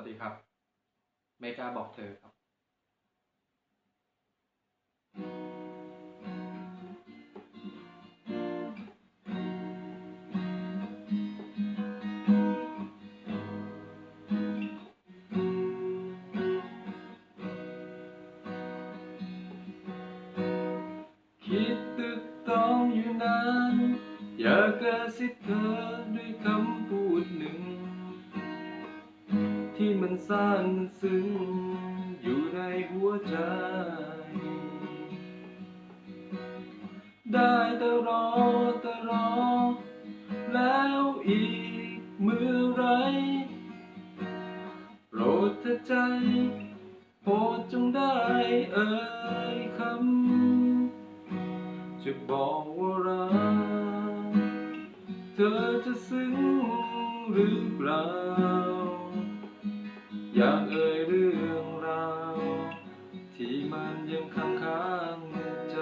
วัสดีครับ เมกาบอกเธอครับ ที่มันซ่านซึ้งอยู่ในหัวใจ ได้แต่รอแต่รอ แล้วอีกเมื่อไรโปรดเธอใจโปรดจงได้เอ่ยคำจะบอกว่ารักเธอจะซึ้งหรือเปล่า อยากเอ่ยเรื่องราว ที่มันยังค้างค้างใจ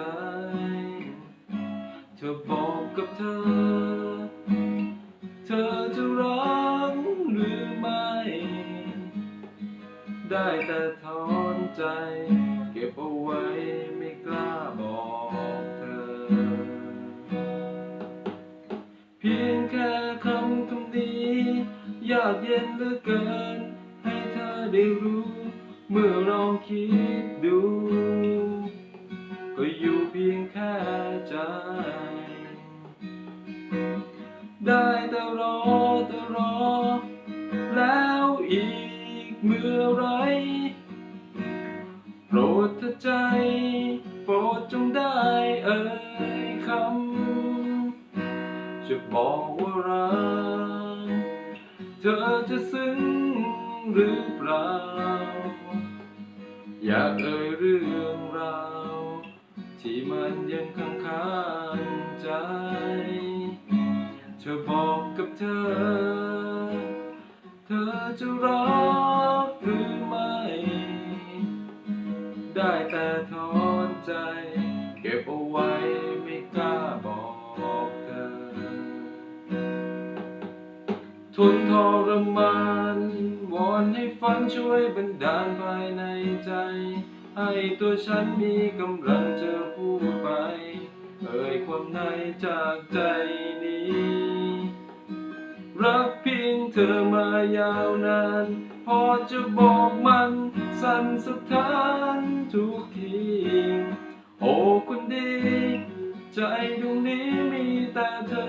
เธอบอกกับเธอ เธอจะรักหรือไม่ ได้แต่ถอนใจ เก็บเอาไว้ไม่กล้าบอกเธอ เพียงแค่คำคำนี้ ยากเย็นเหลือเกิน ได้รู้ เมื่อลองคิดดู ก็อยู่เพียงแค่ใจ ได้แต่รอแต่รอ แล้วอีกเมื่อไรโปรดเธอใจ โปรดจงได้เอ่ยคำจะบอกว่ารักเธอจะซึ้ง หรือเปล่า อยากเอ่ยเรื่องราวที่มันยังค้างคางใจ เธอบอกกับเธอ เธอจะรักหรือไม่ ได้แต่ถอนใจ ทนทรมานวอนให้ฝันช่วยบันดาลภายในใจ ให้ตัวฉันมีกำลังจะพูดไป เอ่ยความในจากใจนี้ รักเพียงเธอมายาวนาน พอจะบอกมันสั่นสะท้านทุกที โอ้คนดี ใจดวงนี้มีแต่เธอ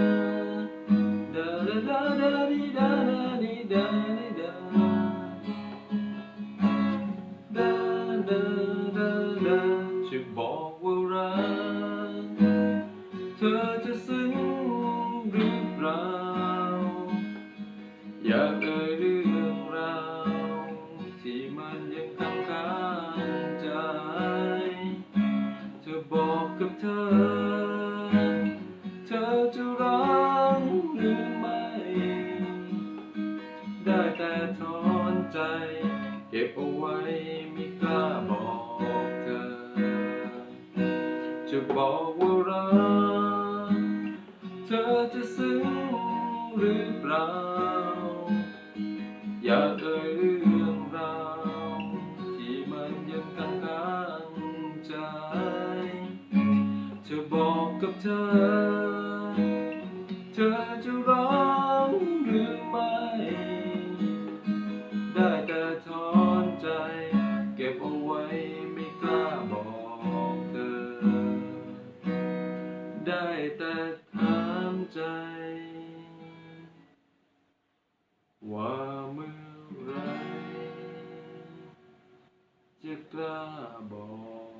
เธอบอกกับเธอ เธอจะรักหรือไม่ ได้แต่ถอนใจ เก็บเอาไว้ไม่กล้าบอกเธอ จะบอกว่ารัก เธอจะซึ้งหรือเปล่า มันยังค้างใจ จะบอกกับเธอ เธอจะรักหรือไม่ ได้แต่ถอนใจ เก็บเอาไว้ไม่กล้าบอกเธอ ได้แต่ถามใจ ว่าเมื่อ acabou.